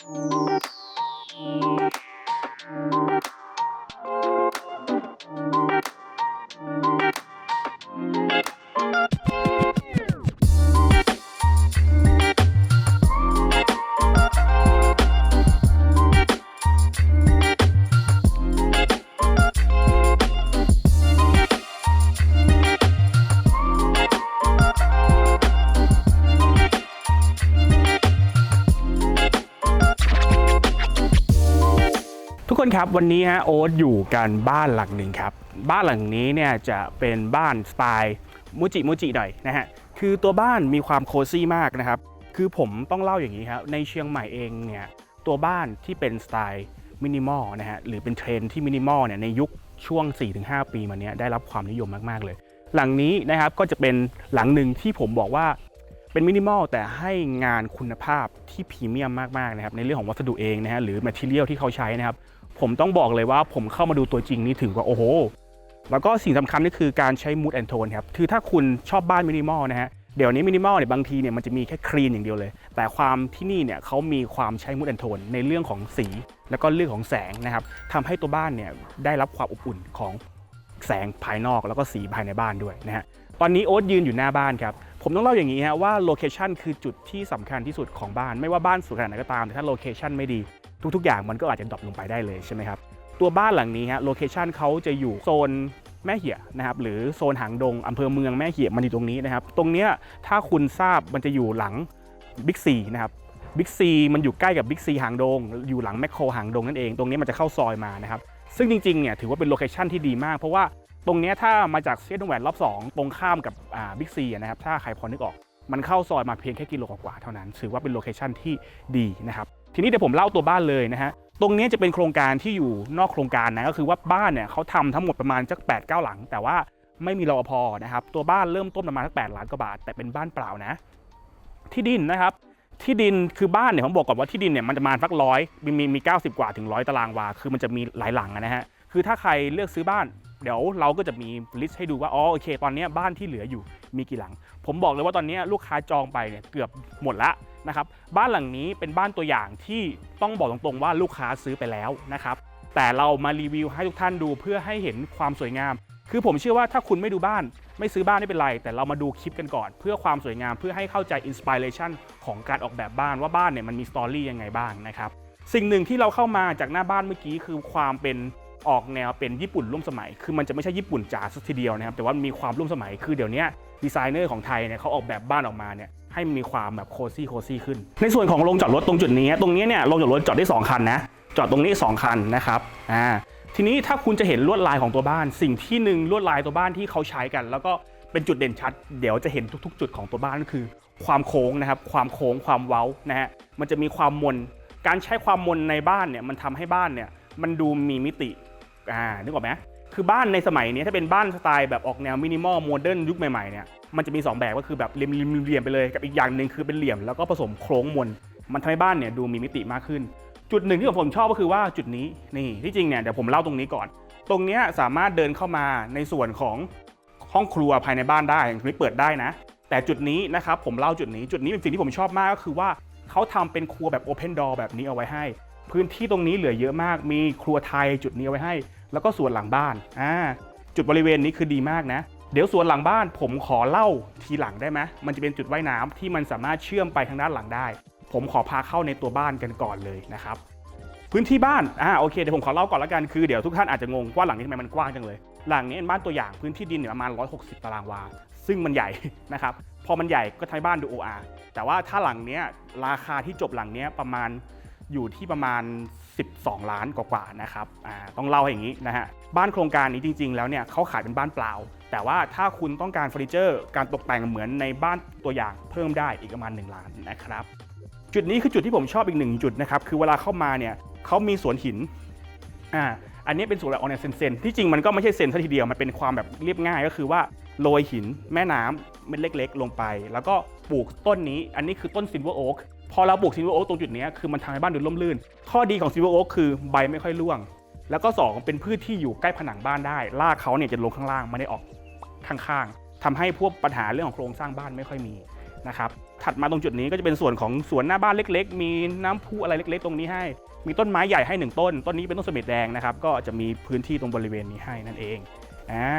ทุก วันนี้ฮะโอ๊ตอยู่กันบ้านหลังหนึ่งครับ บ้านหลังนี้เนี่ยจะเป็นบ้านสไตล์มูจิมูจิหน่อยนะฮะคือตัวบ้านมีความโคซี่มากนะครับ คือผมต้องเล่าอย่างนี้ครับในเชียงใหม่เองเนี่ยตัวบ้านที่เป็นสไตล์มินิมอลนะฮะหรือเป็นเทรนที่มินิมอลเนี่ยในยุคช่วง 4-5 ปีมาเนี้ยได้รับความนิยมมาก ๆ เลย หลังนี้นะครับก็จะเป็นหลังหนึ่งที่ผมบอกว่าเป็นมินิมอลแต่ให้งานคุณภาพที่พรีเมียมมากๆนะครับในเรื่องของวัสดุเองนะฮะหรือแมทเทียลที่เขาใช้นะครับ ผมต้องบอกเลยว่าผมเข้ามาดูตัวจริงนี่ถึงว่าโอ้โห แล้วก็สิ่งสำคัญก็คือการใช้มูดแอนโทนครับคือถ้าคุณชอบบ้านมินิมอลนะฮะเดี๋ยวนี้มินิมอลเนี่ยบางทีเนี่ยมันจะมีแค่คลีนอย่างเดียวเลย แต่ความที่นี่เนี่ยเขามีความใช้มูดแอนโทนในเรื่องของสี แล้วก็เรื่องของแสงนะครับทำให้ตัวบ้านเนี่ยได้รับความอบอุ่นของแสงภายนอกแล้วก็สีภายในบ้านด้วยนะฮะตอนนี้โอ๊ตยืนอยู่หน้าบ้านครับ ผมต้องเล่าอย่างนี้ฮะว่าโลเคชันคือจุดที่สำคัญที่สุดของบ้าน ไม่ว่าบ้านสวยขนาดไหนก็ตามแต่ถ้าโลเคชันไม่ดี ทุก ๆ อย่างมันก็อาจจะดรอปลงไปได้เลยใช่ไหมครับตัวบ้านหลังนี้ฮะโลเคชันเขาจะอยู่โซนแม่เหี่ยนะครับหรือโซนหางดงอำเภอเมืองแม่เหี่ยมันอยู่ตรงนี้นะครับตรงเนี้ยถ้าคุณทราบมันจะอยู่หลังบิ๊กซีนะครับบิ๊กซีมันอยู่ใกล้กับบิ๊กซีหางดง อยู่หลังแมคโครหางดงนั่นเองตรงนี้มันจะเข้าซอยมานะครับซึ่งจริงๆเนี่ยถือว่าเป็นโลเคชันที่ดีมาก เพราะว่าตรงเนี้ยถ้ามาจากเซียนแหวนรอบ 2 ตรงข้ามกับบิ๊กซีนะครับถ้าใครพอนึกออก มันเข้าซอยมาเพียงแค่กิโลกว่าเท่านั้น ถือว่าเป็นโลเคชันที่ดีนะครับ ทีนี้เดี๋ยวผมเล่าตัวบ้านเลยนะฮะตรงนี้จะเป็นโครงการที่อยู่นอกโครงการนะก็คือว่าบ้านเนี่ยเขาทำทั้งหมดประมาณจัก8ปดเหลัง แต่ว่าไม่มีรอพอนะครับตัวบ้านเริ่มต้นประมาณสักแล้านกว่าบาท แต่เป็นบ้านเปล่านะ ที่ดินนะครับที่ดินคือบ้านเนี่ยผมบอกก่อนว่าที่ดินเนี่ยมันจะมาสักร้อยมีมีมี90กว่าถึงร้อยตารางวาคือมันจะมีหลายหลังนะฮะคือถ้าใครเลือกซื้อบ้านเดี๋ยวเราก็จะมีลิสต์ให้ดูว่าอ๋อโอเค ตอนนี้บ้านที่เหลืออยู่มีกี่หลัง ผมบอกเลยว่าตอนนี้ลูกค้าจองไปเนี่ยเกือบหมดละ นะครับบ้านหลังนี้เป็นบ้านตัวอย่างที่ต้องบอกตรงๆว่าลูกค้าซื้อไปแล้วนะครับแต่เรามารีวิวให้ทุกท่านดูเพื่อให้เห็นความสวยงาม คือผมเชื่อว่าถ้าคุณไม่ดูบ้าน ไม่ซื้อบ้านไม่เป็นไร แต่เรามาดูคลิปกันก่อน เพื่อความสวยงามเพื่อให้เข้าใจอินสปิเรชันของการออกแบบบ้านว่าบ้านเนี่ยมันมีสตอรี่ยังไงบ้างนะครับสิ่งหนึ่งที่เราเข้ามาจากหน้าบ้านเมื่อกี้คือความเป็น ออกแนวเป็นญี่ปุ่นร่วมสมัย คือมันจะไม่ใช่ญี่ปุ่นจ๋าสักทีเดียวนะครับ แต่ว่ามีความร่วมสมัย คือเดี๋ยวนี้ดีไซเนอร์ของไทยเนี่ยเขาออกแบบบ้านออกมาเนี่ยให้มีความแบบโคซี่โคซี่ขึ้น ในส่วนของโรงจอดรถตรงจุดนี้ ตรงนี้เนี่ยโรงจอดรถจอดได้ 2 คันนะ จอดตรงนี้ 2 คันนะครับ อ่า ทีนี้ถ้าคุณจะเห็นลวดลายของตัวบ้าน สิ่งที่หนึ่งลวดลายตัวบ้านที่เขาใช้กัน แล้วก็เป็นจุดเด่นชัด เดี๋ยวจะเห็นทุก ๆ จุดของตัวบ้านก็คือ ความโค้งนะครับ ความโค้ง ความเว้า นะฮะ มันจะมีความมน การใช้ความมนในบ้านเนี่ย มันทำให้บ้านเนี่ย มันดูมีมิติ อ่านึกออกไหมคือบ้านในสมัยนี้ถ้าเป็นบ้านสไตล์แบบออกแนวมินิมอลโมเดิร์นยุคใหม่ๆเนี่ยมันจะมี 2 แบบก็คือแบบเหลี่ยมๆเหลี่ยมไปเลยกับอีกอย่างหนึ่งคือเป็นเหลี่ยมแล้วก็ผสมโครงมนมันทำให้บ้านเนี่ยดูมีมิติมากขึ้น จุดหนึ่งที่ผมชอบก็คือว่าจุดนี้นี่ที่จริงเนี่ยเดี๋ยวผมเล่าตรงนี้ก่อน ตรงนี้สามารถเดินเข้ามาในส่วนของห้องครัวภายในบ้านได้ตรงนี้เปิดได้นะ แต่จุดนี้นะครับผมเล่าจุดนี้จุดนี้เป็นสิ่งที่ผมชอบมากก็คือว่าเขาทำเป็นครัวแบบโอเพนดอร์แบบนี้เอาไว้ให้ พื้นที่ตรงนี้เหลือเยอะมากมีครัวไทยจุดนี้เอาไว้ให้ แล้วก็ส่วนหลังบ้านอ่าจุดบริเวณนี้คือดีมากนะ เดี๋ยวส่วนหลังบ้านผมขอเล่าทีหลังได้ไหมมันจะเป็นจุดว่ายน้ำที่มันสามารถเชื่อมไปทางด้านหลังได้ ผมขอพาเข้าในตัวบ้านกันก่อนเลยนะครับพื้นที่บ้านอ่าโอเคเดี๋ยวผมขอเล่าก่อนละกันคือเดี๋ยวทุกท่านอาจจะงงว่าหลังนี้ทำไมมันกว้างจังเลย หลังนี้เป็นบ้านตัวอย่างพื้นที่ดินเนี่ยประมาณ 160 ตารางวา ซึ่งมันใหญ่นะครับพอมันใหญ่ก็ทำให้บ้านดู OR แต่ว่าถ้าหลังนี้ราคาที่จบหลังนี้ประมาณ อยู่ที่ประมาณ 12 ล้านกว่าๆนะครับต้องเล่าอย่างนี้นะฮะบ้านโครงการนี้จริง ๆ แล้วเนี่ยเขาขายเป็นบ้านเปล่า แต่ว่าถ้าคุณต้องการเฟอร์นิเจอร์ การตกแต่งเหมือนในบ้านตัวอย่างเพิ่มได้อีกประมาณ 1 ล้านนะครับ จุดนี้คือจุดที่ผมชอบอีกหนึ่งจุดนะครับคือเวลาเข้ามาเนี่ยเขามีสวนหินอ่าอันนี้เป็นสวนแบบออกแนวเซนที่จริงมันก็ไม่ใช่เซนซะทีเดียวมันเป็นความแบบเรียบง่ายก็คือว่าโรยหินแม่น้ำเม็ดเล็ก ๆ ลงไป แล้วก็ปลูกต้นนี้ อันนี้คือต้นซินเวอร์โอ๊ก พอเราปลูกซินเวอร์โอ๊กตรงจุดนี้คือมันทำให้บ้านดูร่มรื่น ข้อดีของซินเวอร์โอ๊กคือใบไม่ค่อยร่วง แล้วก็สองเป็นพืชที่อยู่ใกล้ผนังบ้านได้รากเขาเนี่ยจะลงข้างล่างไม่ได้ออกข้างๆทำให้พวกปัญหาเรื่องของโครงสร้างบ้านไม่ค่อยมีนะครับถัดมาตรงจุดนี้ก็จะเป็นส่วนของสวนหน้าบ้านเล็ก ๆ มีน้ำพุอะไรเล็ก ๆ ตรงนี้ให้ มีต้นไม้ใหญ่ให้หนึ่งต้น ต้นนี้เป็นต้นสม็ดแดงนะครับก็จะมีพื้นที่ตรงบริเวณนี้ให้นั่นเองอ่า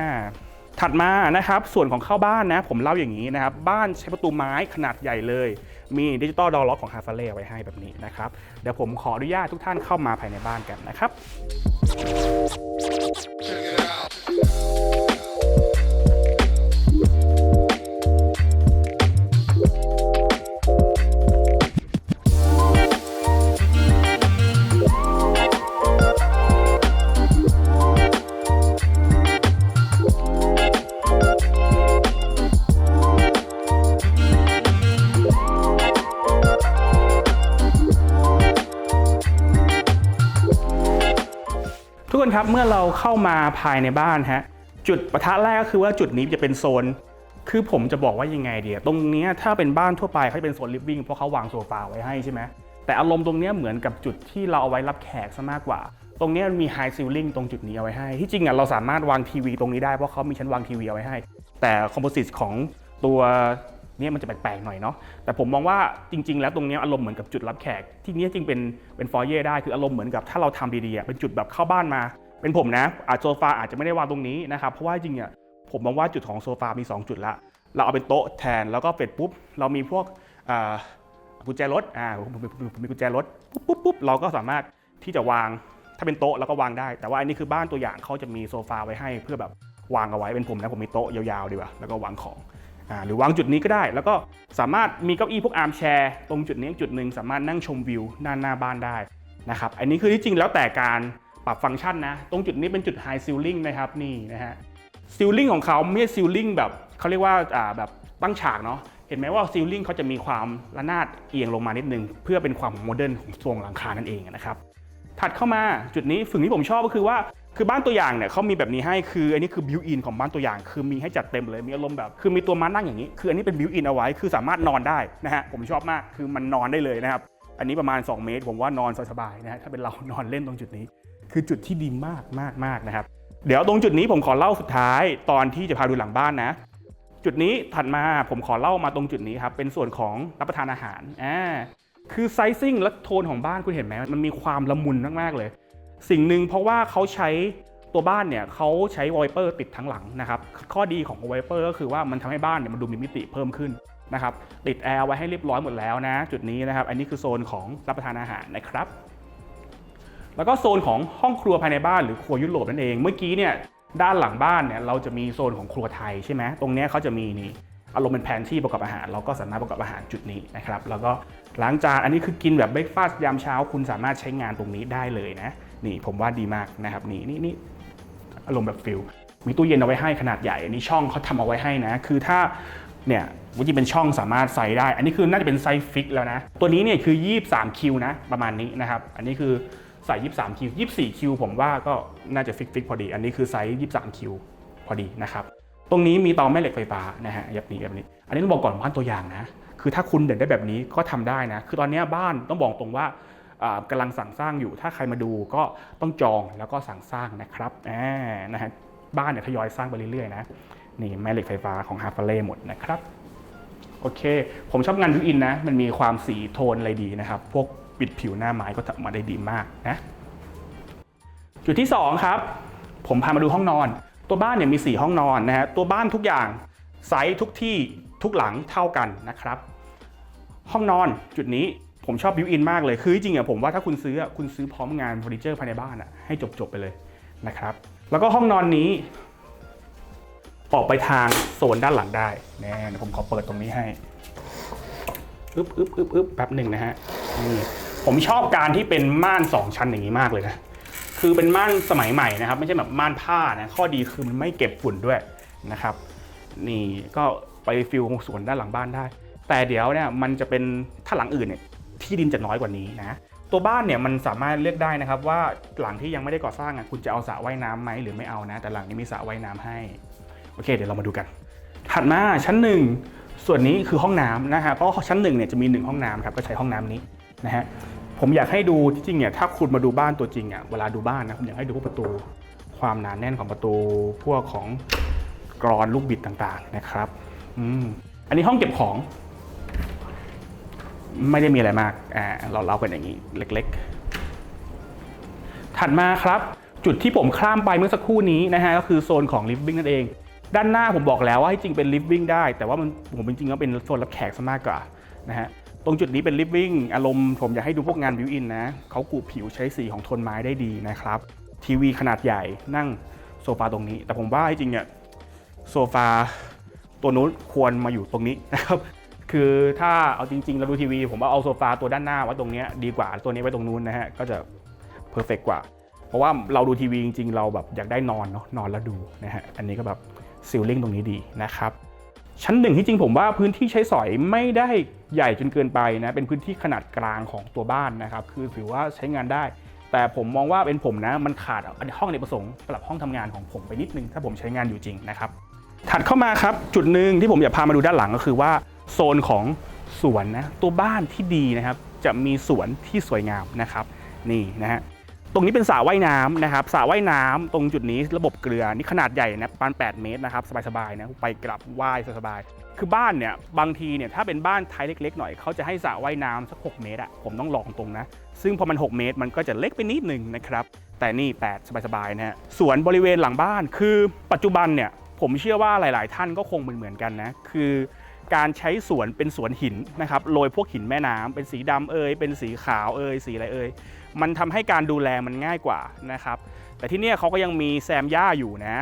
ถัดมานะครับส่วนของเข้าบ้านนะผมเล่าอย่างนี้นะครับบ้านใช้ประตูไม้ขนาดใหญ่เลย มีดิจิตอลดอร์ล็อกของฮาร์ฟาเล่ไว้ให้แบบนี้นะครับเดี๋ยวผมขออนุญาตทุกท่านเข้ามาภายในบ้านกันนะครับ นครับเมื่อเราเข้ามาภายในบ้านฮะจุดปะทะแรกก็คือว่าจุดนี้จะเป็นโซน คือผมจะบอกว่ายังไงเดียตรงนี้ถ้าเป็นบ้านทั่วไปเขาจะเป็นโซนลิฟวิ่งเพราะเขาวางโซฟาไว้ให้ใช่ไหมแต่อารมณ์ตรงนี้เหมือนกับจุดที่เราเอาไว้รับแขกซะมากกว่า ตรงนี้มันมีไฮซิลลิงตรงจุดนี้เอาไว้ให้ ที่จริงอะเราสามารถวางทีวีตรงนี้ได้เพราะเขามีชั้นวางทีวีเอาไว้ให้ แต่คอมโพสิตของตัว เนี่ยมันจะแปลกๆหน่อยเนาะแต่ผมมองว่าจริง ๆ แล้วตรงเนี้ยอารมณ์เหมือนกับจุดรับแขก ที่เนี้ยจริงเป็นเป็นฟอร์เย่ได้คืออารมณ์เหมือนกับถ้าเราทำดีๆอะเป็นจุดแบบเข้าบ้านมา เป็นผมนะอาจโซฟาอาจจะไม่ได้วางตรงนี้นะครับเพราะว่าจริงๆอะผมมองว่าจุดของโซฟามี 2 จุดละเราเอาเป็นโต๊ะแทนแล้วก็เสร็จปุ๊บเรามีพวกกุญแจรถอ่าผมผมมีกุญแจรถปุ๊บปุ๊บปุ๊บเราก็สามารถที่จะวางถ้าเป็นโต๊ะแล้วก็วางได้ แต่ว่าอันนี้คือบ้านตัวอย่างเขาจะมีโซฟาไว้ให้เพื่อแบบวางเอาไว้เป็นผมนะผมมีโต๊ะยาวๆดีกว่าแล้วก็วางของ หรือวางจุดนี้ก็ได้ แล้วก็สามารถมีเก้าอี้พวกอาร์มแชร์ตรงจุดนี้จุดหนึ่งสามารถนั่งชมวิวด้านหน้าบ้านได้นะครับอันนี้คือที่จริงแล้วแต่การปรับฟังก์ชันนะ ตรงจุดนี้เป็นจุดไฮซิลลิงนะครับนี่นะฮะซิลลิ่งของเขาไม่ใช่ซิลลิ่งแบบเขาเรียกว่าอ่าแบบตั้งฉากเนาะเห็นไหมว่าซิลลิ่งเขาจะมีความระนาดเอียงลงมานิดนึง เพื่อเป็นความโมเดิร์นของทรงหลังคานั่นเองนะครับถัดเข้ามาจุดนี้สิ่งที่ผมชอบก็คือว่า คือบ้านตัวอย่างเนี่ยเขามีแบบนี้ให้คืออันนี้คือบิวอินของบ้านตัวอย่าง คือมีให้จัดเต็มเลยมีอารมณ์แบบคือมีตัวม้านั่งอย่างนี้ คืออันนี้เป็นบิวอินเอาไว้คือสามารถนอนได้นะฮะผมชอบมากคือมันนอนได้เลยนะครับอันนี้ประมาณ 2 เมตร ผมว่านอนสบายๆนะฮะถ้าเป็นเรานอนเล่นตรงจุดนี้ คือจุดที่ดีมากมากมากนะครับ เดี๋ยวตรงจุดนี้ผมขอเล่าสุดท้ายตอนที่จะพาดูหลังบ้านนะ จุดนี้ถัดมาผมขอเล่ามาตรงจุดนี้ครับเป็นส่วนของรับประทานอาหารอ่าคือไซซิ่งและโทนของบ้านคุณเห็นไหมมันมีความละมุนมากๆเลย สิ่งหนึ่งเพราะว่าเขาใช้ตัวบ้านเนี่ยเขาใช้วอลเปอร์ติดทั้งหลังนะครับ ข้อดีของวอลเปอร์ก็คือว่ามันทำให้บ้านเนี่ยมันดูมีมิติเพิ่มขึ้นนะครับ ติดแอร์ไว้ให้เรียบร้อยหมดแล้วนะ จุดนี้นะครับ อันนี้คือโซนของรับประทานอาหารนะครับ แล้วก็โซนของห้องครัวภายในบ้านหรือครัวยุโรปนั่นเอง เมื่อกี้เนี่ยด้านหลังบ้านเนี่ยเราจะมีโซนของครัวไทยใช่ไหมตรงนี้เขาจะมีนี่อารมณ์เป็นแผนที่ประกอบอาหาร เราก็สามารถประกอบอาหารจุดนี้นะครับ แล้วก็ล้างจานอันนี้คือกินแบบเบรกฟาสต์ยามเช้า คุณสามารถใช้งานตรงนี้ได้เลยนะ นี่ผมว่าดีมากนะครับนี่นี่นี่อารมณ์แบบฟิลมีตู้เย็นเอาไว้ให้ขนาดใหญ่อันนี้ช่องเขาทำเอาไว้ให้นะ คือถ้าเนี่ยวิธีเป็นช่องสามารถใส่ได้ อันนี้คือน่าจะเป็นไซส์ฟิกแล้วนะ ตัวนี้เนี่ยคือ 23 คิวนะ ประมาณนี้นะครับ อันนี้คือใส่ 23 คิว 24 คิว ผมว่าก็น่าจะฟิกฟิกพอดี อันนี้คือไซส์ 23 คิว พอดีนะครับ ตรงนี้มีเตาแม่เหล็กไฟฟ้านะฮะแบบนี้แบบนี้ อันนี้ต้องบอกก่อนบ้าตัวอย่างนะ คือถ้าคุณเด่นได้แบบนี้ก็ทำได้นะ คือตอนนี้บ้านต้องบอกตรงว่า กำลังสั่งสร้างอยู่ ถ้าใครมาดูก็ต้องจองแล้วก็สั่งสร้างนะครับนะฮะบ้านเนี่ยทยอยสร้างไปเรื่อยๆนะนี่แม่เหล็กไฟฟ้าของฮาร์ฟเล่หมดนะครับโอเค ผมชอบงานวิวอินนะ มันมีความสีโทนอะไรดีนะครับ พวกปิดผิวหน้าไม้ก็ทำมาได้ดีมากนะ จุดที่ 2 ครับ ผมพามาดูห้องนอน ตัวบ้านเนี่ยมี 4 ห้องนอนนะฮะ ตัวบ้านทุกอย่างไซส์ทุกที่ทุกหลังเท่ากันนะครับ ห้องนอนจุดนี้ ผมชอบบิวอินมากเลยคือจริงๆอะผมว่าถ้าคุณซื้อคุณซื้อพร้อมงานเฟอร์นิเจอร์ภายในบ้านอะให้จบๆไปเลยนะครับ แล้วก็ห้องนอนนี้ออกไปทางโซนด้านหลังได้แน่ผมขอเปิดตรงนี้ให้อึ๊บอึ๊บอึ๊บอึ๊บแป๊บหนึ่งนะฮะนี่ผมชอบการที่เป็นม่านสองชั้นอย่างนี้มากเลยนะคือเป็นม่านสมัยใหม่นะครับ ไม่ใช่แบบม่านผ้านะข้อดีคือมันไม่เก็บฝุ่นด้วยนะครับ นี่ก็ไปฟิลสวนด้านหลังบ้านได้ แต่เดี๋ยวเนี่ยมันจะเป็นถ้าหลังอื่นเนี่ย ที่ดินจะน้อยกว่านี้นะตัวบ้านเนี่ยมันสามารถเลือกได้นะครับว่าหลังที่ยังไม่ได้ก่อสร้างอะคุณจะเอาสระว่ายน้ำไหมหรือไม่เอานะ แต่หลังนี้มีสระว่ายน้ำให้โอเคเดี๋ยวเรามาดูกัน ถัดมาชั้นหนึ่งส่วนนี้คือห้องน้ำนะฮะเพราะชั้นหนึ่งเนี่ยจะมีหนึ่งห้องน้ำครับก็ใช้ห้องน้ำนี้นะฮะผมอยากให้ดูที่จริงเนี่ยถ้าคุณมาดูบ้านตัวจริงอะเวลาดูบ้านนะผมอยากให้ดูพวกประตูความหนาแน่นของประตูพวกของกรอนลูกบิดต่างๆนะครับอืมอันนี้ห้องเก็บของ ไม่ได้มีอะไรมากอ่าเราเล่ากันอย่างนี้เล็กๆ ถัดมาครับ จุดที่ผมข้ามไปเมื่อสักครู่นี้นะฮะก็คือโซนของ living นั่นเอง ด้านหน้าผมบอกแล้วว่าให้จริงเป็น living ได้ แต่ว่ามันผมจริงๆก็เป็นโซนรับแขกซะมากกว่านะฮะตรงจุดนี้เป็น living อารมณ์ผมอยากให้ดูพวกงาน built in นะเขากูผิวใช้สีของโทนไม้ได้ดีนะครับทีวีขนาดใหญ่นั่งโซฟาตรงนี้ แต่ผมว่าจริงๆเนี่ยโซฟาตัวนู้นควรมาอยู่ตรงนี้นะครับ คือถ้าเอาจริงๆ เราดูทีวี ผมว่าเอาโซฟาตัวด้านหน้าไว้ตรงนี้ดีกว่าตัวนี้ไว้ตรงนู้นนะฮะ ก็จะเพอร์เฟกกว่า เพราะว่าเราดูทีวีจริงๆ เราแบบอยากได้นอนเนาะนอนแล้วดูนะฮะ อันนี้ก็แบบซิลลิ่งตรงนี้ดีนะครับ ชั้นหนึ่งที่จริงผมว่าพื้นที่ใช้สอยไม่ได้ใหญ่จนเกินไปนะ เป็นพื้นที่ขนาดกลางของตัวบ้านนะครับ คือถือว่าใช้งานได้ แต่ผมมองว่าเป็นผมนะ มันขาดห้องในประสงค์สำหรับห้องทำงานของผมไปนิดนึง ถ้าผมใช้งานอยู่จริงนะครับ ถัดเข้ามาครับ จุดหนึ่งที่ผมอยากพามาดูด้านหลังก็คือว่า โซนของสวนนะตัวบ้านที่ดีนะครับ จะมีสวนที่สวยงามนะครับ นี่นะฮะตรงนี้เป็นสระว่ายน้ำนะครับสระว่ายน้ำตรงจุดนี้ระบบเกลือนี่ขนาดใหญ่นะประมาณ 8 เมตรนะครับสบายๆนะไปกลับว่ายสบายๆคือบ้านเนี่ยบางทีเนี่ยถ้าเป็นบ้านไทยเล็ก ๆ หน่อยเขาจะให้สระว่ายน้ำสัก 6 เมตรอะผมต้องลองตรงนะ ซึ่งพอมัน 6 เมตรมันก็จะเล็กไปนิดหนึ่งนะครับ แต่นี่ 8 สบายๆนะฮะสวนบริเวณหลังบ้านคือปัจจุบันเนี่ยผมเชื่อว่าหลาย ๆ ท่านก็คงเหมือนๆกันนะคือ การใช้สวนเป็นสวนหินนะครับโรยพวกหินแม่น้ำเป็นสีดำเอยเป็นสีขาวเอยสีอะไรเอยมันทำให้การดูแลมันง่ายกว่านะครับแต่ที่เนี่ยเขาก็ยังมีแซมหญ้าอยู่นะ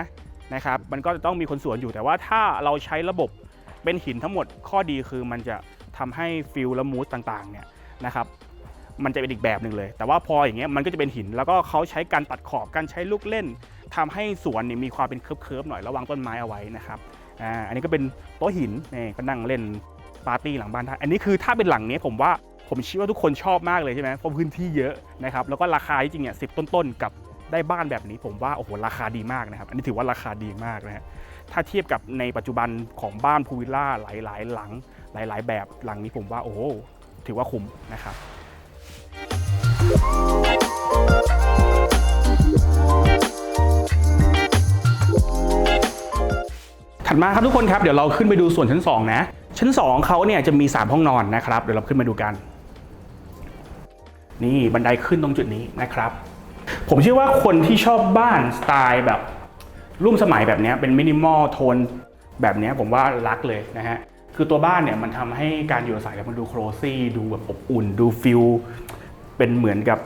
นะครับมันก็จะต้องมีคนสวนอยู่แต่ว่าถ้าเราใช้ระบบเป็นหินทั้งหมดข้อดีคือมันจะทำให้ฟิลและมูสต่างๆเนี่ยนะครับมันจะเป็นอีกแบบหนึ่งเลย แต่ว่าพออย่างเงี้ยมันก็จะเป็นหิน แล้วก็เขาใช้การตัดขอบการใช้ลูกเล่นทำให้สวนเนี่ยมีความเป็นเคิร์ฟๆหน่อยระวังต้นไม้เอาไว้นะครับ อ่าอันนี้ก็เป็นโต๊ะหินนี่ก็นั่งเล่นปาร์ตี้หลังบ้านได้อันนี้คือถ้าเป็นหลังนี้ผมว่าผมเชื่อว่าทุกคนชอบมากเลยใช่ไหมเพราะพื้นที่เยอะนะครับแล้วก็ราคาจริงเนี่ยสิต้นๆกับได้บ้านแบบนี้ผมว่าโอ้โหราคาดีมากนะครับ อันนี้ถือว่าราคาดีมากนะฮะถ้าเทียบกับในปัจจุบันของบ้านพูลวิลล่าหลายๆ หลังหลาย ๆ แบบหลังนี้ผมว่าโอ้โหถือว่าคุ้มนะครับ ดมาครับทุกคนครับเดี๋ยวเราขึ้นไปดูส่วนชั้น 2 นะ ชั้น 2เขาเนี่ยจะมี 3 ห้องนอนนะครับ เดี๋ยวเราขึ้นมาดูกัน นี่บันไดขึ้นตรงจุดนี้นะครับ ผมเชื่อว่าคนที่ชอบบ้านสไตล์แบบร่วมสมัยแบบนี้เป็นมินิมอลโทนแบบนี้ผมว่ารักเลยนะฮะคือตัวบ้านเนี่ยมันทำให้การอยู่อาศัยมันดูโครซี่ดูแบบอบอุ่น ดูฟิลเป็นเหมือนกับ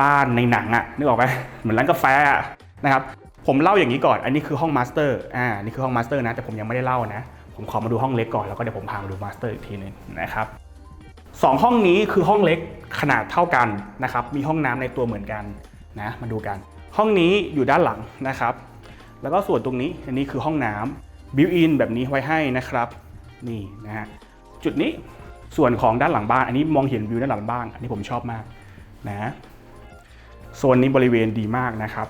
บ้านในหนังอะนึกออกไหมเหมือนร้านกาแฟอะนะครับ ผมเล่าอย่างนี้ก่อน อันนี้คือห้องมาสเตอร์ อ่า นี่คือห้องมาสเตอร์นะ แต่ผมยังไม่ได้เล่านะ ผมขอมาดูห้องเล็กก่อน แล้วก็เดี๋ยวผมพามาดูมาสเตอร์อีกทีหนึงนะครับสองห้องนี้คือห้องเล็กขนาดเท่ากันนะครับ มีห้องน้ำในตัวเหมือนกันนะ มาดูกัน ห้องนี้อยู่ด้านหลังนะครับ แล้วก็ส่วนตรงนี้ อันนี้คือห้องน้ำบิวอินแบบนี้ไว้ให้นะครับ นี่นะฮะ จุดนี้ ส่วนของด้านหลังบ้าน อันนี้มองเห็นวิวด้านหลังบ้าน อันนี้ผมชอบมากนะ โซนนี้บริเวณดีมากนะครับ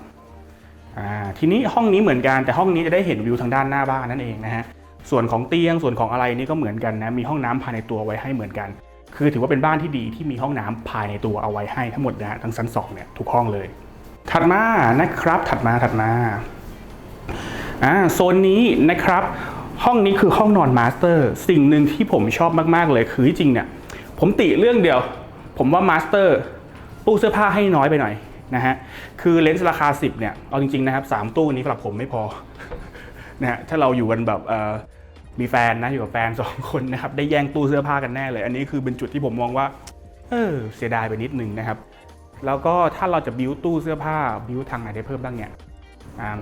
ทีนี้ห้องนี้เหมือนกันแต่ห้องนี้จะได้เห็นวิวทางด้านหน้าบ้านนั่นเองนะฮะส่วนของเตียงส่วนของอะไรนี่ก็เหมือนกันนะมีห้องน้ำภายในตัวไว้ให้เหมือนกัน คือถือว่าเป็นบ้านที่ดีที่มีห้องน้ำภายในตัวเอาไว้ให้ทั้งหมดนะฮะทั้งชั้นสองเนี่ยทุกห้องเลย ถัดมานะครับถัดมาถัดมาอ่าโซนนี้นะครับห้องนี้คือห้องนอนมาสเตอร์สิ่งหนึ่งที่ผมชอบมากๆเลยคือจริงเนี่ยผมติเรื่องเดียว ผมว่ามาสเตอร์ตู้เสื้อผ้าให้น้อยไปหน่อย นะฮะคือเลนส์ราคา 10เนี่ยเอาจริงๆนะครับ3ตู้นี้สำหรับผมไม่พอนะฮะถ้าเราอยู่กันแบบมีแฟนนะอยู่กับแฟน2คนนะครับได้แย่งตู้เสื้อผ้ากันแน่เลย อันนี้คือเป็นจุดที่ผมมองว่าเออเสียดายไปนิดนึงนะครับ แล้วก็ถ้าเราจะบิวตู้เสื้อผ้าบิวทางไหนได้เพิ่มบ้างเนี่ย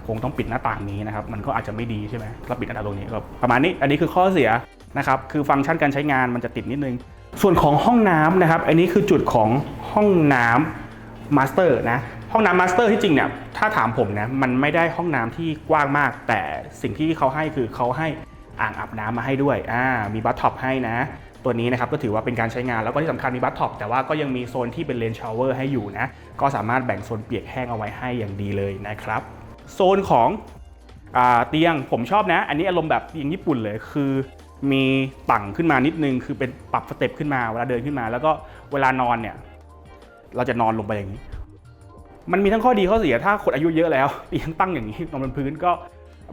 คงต้องปิดหน้าต่างนี้นะครับ มันก็อาจจะไม่ดีใช่ไหมเราปิดหน้าต่างตรงนี้ก็ประมาณนี้ อันนี้คือข้อเสียนะครับ คือฟังก์ชันการใช้งานมันจะติดนิดนึง ส่วนของห้องน้ำนะครับ อันนี้คือจุดของห้องน้ำ มาสเตอร์นะห้องน้ำมาสเตอร์ที่จริงเนี่ยถ้าถามผมนะมันไม่ได้ห้องน้ำที่กว้างมาก แต่สิ่งที่เขาให้คือเขาให้อ่างอาบน้ำมาให้ด้วยอ่ามีบัตท็อปให้นะ ตัวนี้นะครับก็ถือว่าเป็นการใช้งานแล้วก็ที่สำคัญมีบัตท็อปแต่ว่าก็ยังมีโซนที่เป็นเลนชาวเวอร์ให้อยู่นะ ก็สามารถแบ่งโซนเปียกแห้งเอาไว้ให้อย่างดีเลยนะครับ โซนของอเตียงผมชอบนะ อันนี้อารมณ์แบบเตียงญี่ปุ่นเลยคือมีตั่งขึ้นมานิดนึง คือเป็นปรับสเต็ปขึ้นมาเวลาเดินขึ้นมา แล้วก็เวลานอนเนี่ย เราจะนอนลงไปอย่างนี้ มันมีทั้งข้อดีข้อเสียถ้าคนอายุเยอะแล้วเตียงตั้งอย่างนี้นอนบนพื้นก็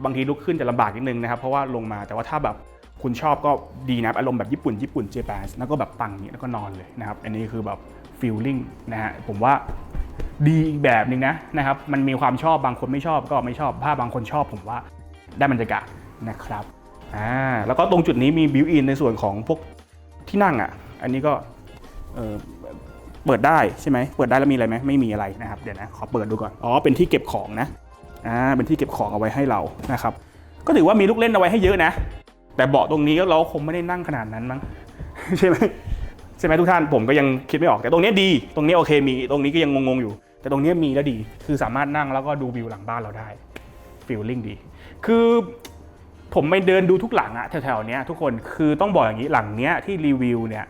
บางทีลุกขึ้นจะลำบากนิดนึงนะครับเพราะว่าลงมาแต่ว่าถ้าแบบคุณชอบก็ดีนะอารมณ์แบบญี่ปุ่นญี่ปุ่นเจแปนแล้วก็แบบปังอย่างนี้แล้วก็นอนเลยนะครับอันนี้คือแบบฟีลลิ่งนะฮะผมว่าดีอีกแบบหนึ่งนะนะครับมันมีความชอบบางคนไม่ชอบก็ไม่ชอบถ้าบางคนชอบผมว่าได้บรรยากาศนะครับอ่าแล้วก็ตรงจุดนี้มีบิวอินในส่วนของพวกที่นั่งอะ อันนี้ก็เออ เปิดได้ใช่ไหมเปิดได้แล้วมีอะไรไหมไม่มีอะไรนะครับเดี๋ยวนะขอเปิดดูก่อนอ๋อเป็นที่เก็บของนะอ่าเป็นที่เก็บของเอาไว้ให้เรานะครับก็ถือว่ามีลูกเล่นเอาไว้ให้เยอะนะ แต่เบาะตรงนี้เราคงไม่ได้นั่งขนาดนั้นมั้งใช่ไหมใช่ไหมทุกท่านผมก็ยังคิดไม่ออกแต่ตรงนี้ดี ตรงนี้โอเคมีตรงนี้ก็ยังงงๆอยู่ แต่ตรงนี้มีแล้วดี คือสามารถนั่งแล้วก็ดูวิวหลังบ้านเราได้ฟีลลิ่งดี คือผมไปเดินดูทุกหลังอะแถวๆเนี้ยทุกคนคือต้องบอกอย่างนี้หลังเนี้ยที่รีวิวเนี่ย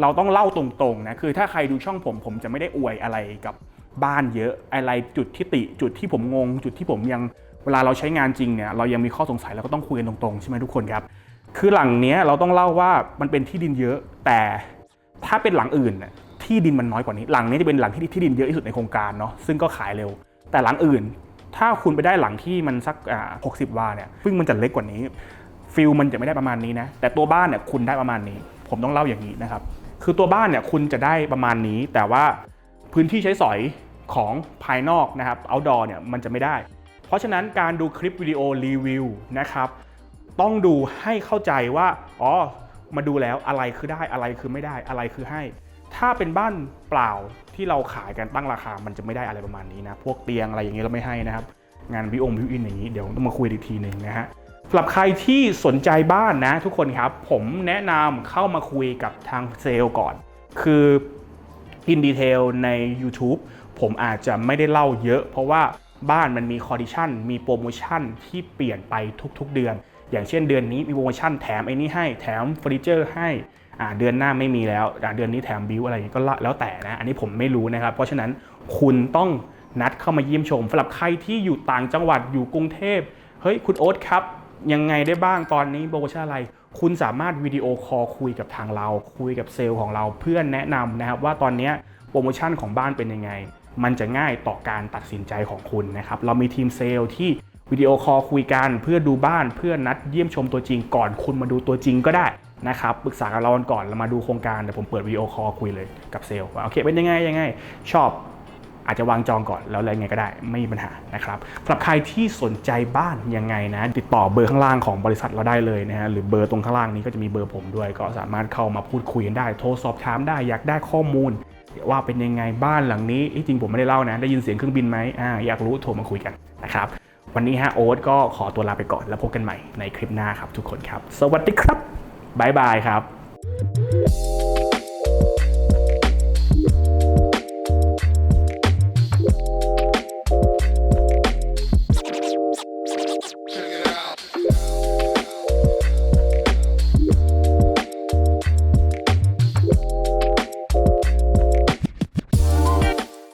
เราต้องเล่าตรงๆนะคือถ้าใครดูช่องผมผมจะไม่ได้อวยอะไรกับบ้านเยอะอะไรจุดที่ติ จุดที่ผมงง จุดที่ผมยังเวลาเราใช้งานจริงเนี่ยเรายังมีข้อสงสัยเราก็ต้องคุยกันตรงๆใช่ไหมทุกคนครับ คือหลังเนี้ยเราต้องเล่าว่ามันเป็นที่ดินเยอะ แต่ถ้าเป็นหลังอื่นน่ะที่ดินมันน้อยกว่านี้หลังนี้จะเป็นหลังที่ที่ดินเยอะที่สุดในโครงการเนาะซึ่งก็ขายเร็ว แต่หลังอื่น ถ้าคุณไปได้หลังที่มันสักอ่า60วาเนี่ยซึ่งมันจะเล็กกว่านี้ฟิลมันจะไม่ได้ประมาณนี้นะแต่ตัวบ้านเนี่ยคุณได้ประมาณนี้ ผมต้องเล่าอย่างนี้นะครับ คือตัวบ้านเนี่ยคุณจะได้ประมาณนี้ แต่ว่าพื้นที่ใช้สอยของภายนอกนะครับ outdoor เนี่ยมันจะไม่ได้ เพราะฉะนั้นการดูคลิปวิดีโอรีวิวนะครับต้องดูให้เข้าใจว่าอ๋อมาดูแล้วอะไรคือได้อะไรคือไม่ได้อะไรคือให้ ถ้าเป็นบ้านเปล่าที่เราขายกันตั้งราคา มันจะไม่ได้อะไรประมาณนี้นะ พวกเตียงอะไรอย่างเงี้ยเราไม่ให้นะครับ งานวิองวิวอินอย่างนี้เดี๋ยวต้องมาคุยอีกทีหนึ่งนะฮะ สำหรับใครที่สนใจบ้านนะทุกคนครับ ผมแนะนำเข้ามาคุยกับทางเซลล์ก่อน คืออินดีเทลใน YouTube ผมอาจจะไม่ได้เล่าเยอะ เพราะว่าบ้านมันมีคอดิชันมีโปรโมชั่นที่เปลี่ยนไปทุกๆเดือน อย่างเช่นเดือนนี้มีโปรโมชั่นแถมไอ้นี่ให้แถมเฟอร์นิเจอร์ให้อ่าเดือนหน้าไม่มีแล้วเดือนนี้แถมบิวอะไรอย่างงี้ก็ละแล้วแต่นะ อันนี้ผมไม่รู้นะครับ เพราะฉะนั้นคุณต้องนัดเข้ามาเยี่ยมชมสำหรับใครที่อยู่ต่างจังหวัดอยู่กรุงเทพเฮ้ยคุณโอ๊ตครับ ยังไงได้บ้างตอนนี้โปรโมชั่นอะไร คุณสามารถวิดีโอคอลคุยกับทางเรา คุยกับเซลล์ของเราเพื่อแนะนำนะครับว่าตอนนี้โปรโมชั่นของบ้านเป็นยังไง มันจะง่ายต่อการตัดสินใจของคุณนะครับ เรามีทีมเซลล์ที่วิดีโอคอลคุยกันเพื่อดูบ้านเพื่อนัดเยี่ยมชมตัวจริงก่อนคุณมาดูตัวจริงก็ได้นะครับปรึกษากับเราก่อนแล้วมาดูโครงการเดี๋ยวผมเปิดวิดีโอคอลคุยเลยกับเซลล์ว่าโอเคเป็นยังไงยังไงชอบ อาจจะวางจองก่อนแล้วอะไรไงก็ได้ไม่มีปัญหานะครับสำหรับใครที่สนใจบ้านยังไงนะ ติดต่อเบอร์ข้างล่างของบริษัทเราได้เลยนะฮะหรือเบอร์ตรงข้างล่างนี้ก็จะมีเบอร์ผมด้วย ก็สามารถเข้ามาพูดคุยกันได้โทรสอบถามได้อยากได้ข้อมูลว่าเป็นยังไงบ้านหลังนี้จริงผมไม่ได้เล่านะ ได้ยินเสียงเครื่องบินไหมอ่าอยากรู้โทรมาคุยกันนะครับวันนี้ฮะโอ๊ตก็ขอตัวลาไปก่อนแล้วพบกันใหม่ในคลิปหน้าครับทุกคนครับ สวัสดีครับบ๊ายบายครับ